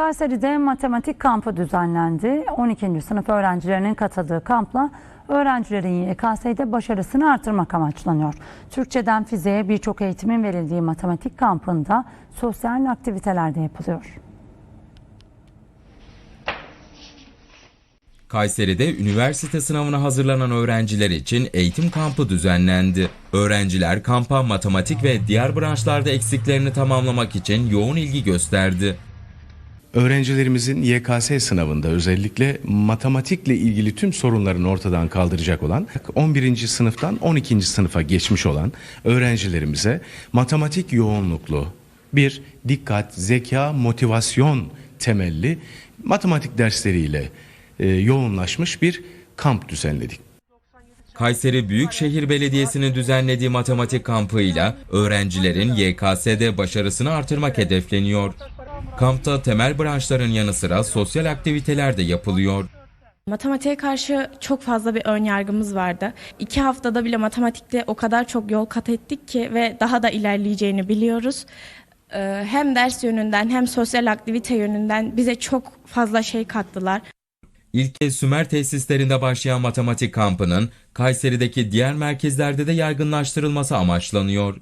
Kayseri'de matematik kampı düzenlendi. 12. sınıf öğrencilerinin katıldığı kampla öğrencilerin YKS'de başarısını artırmak amaçlanıyor. Türkçeden fiziğe birçok eğitimin verildiği matematik kampında sosyal aktiviteler de yapılıyor. Kayseri'de üniversite sınavına hazırlanan öğrenciler için eğitim kampı düzenlendi. Öğrenciler kampa matematik ve diğer branşlarda eksiklerini tamamlamak için yoğun ilgi gösterdi. Öğrencilerimizin YKS sınavında özellikle matematikle ilgili tüm sorunlarını ortadan kaldıracak olan 11. sınıftan 12. sınıfa geçmiş olan öğrencilerimize matematik yoğunluklu bir dikkat, zeka, motivasyon temelli matematik dersleriyle e, yoğunlaşmış bir kamp düzenledik. Kayseri Büyükşehir Belediyesi'nin düzenlediği matematik kampıyla öğrencilerin YKS'de başarısını artırmak hedefleniyor. Kampta temel branşların yanı sıra sosyal aktiviteler de yapılıyor. Matematiğe karşı çok fazla bir ön yargımız vardı. İki haftada bile matematikte o kadar çok yol kat ettik ki ve daha da ilerleyeceğini biliyoruz. Ee, Hem ders yönünden hem sosyal aktivite yönünden bize çok fazla şey kattılar. İlke Sümer tesislerinde başlayan matematik kampının Kayseri'deki diğer merkezlerde de yaygınlaştırılması amaçlanıyor.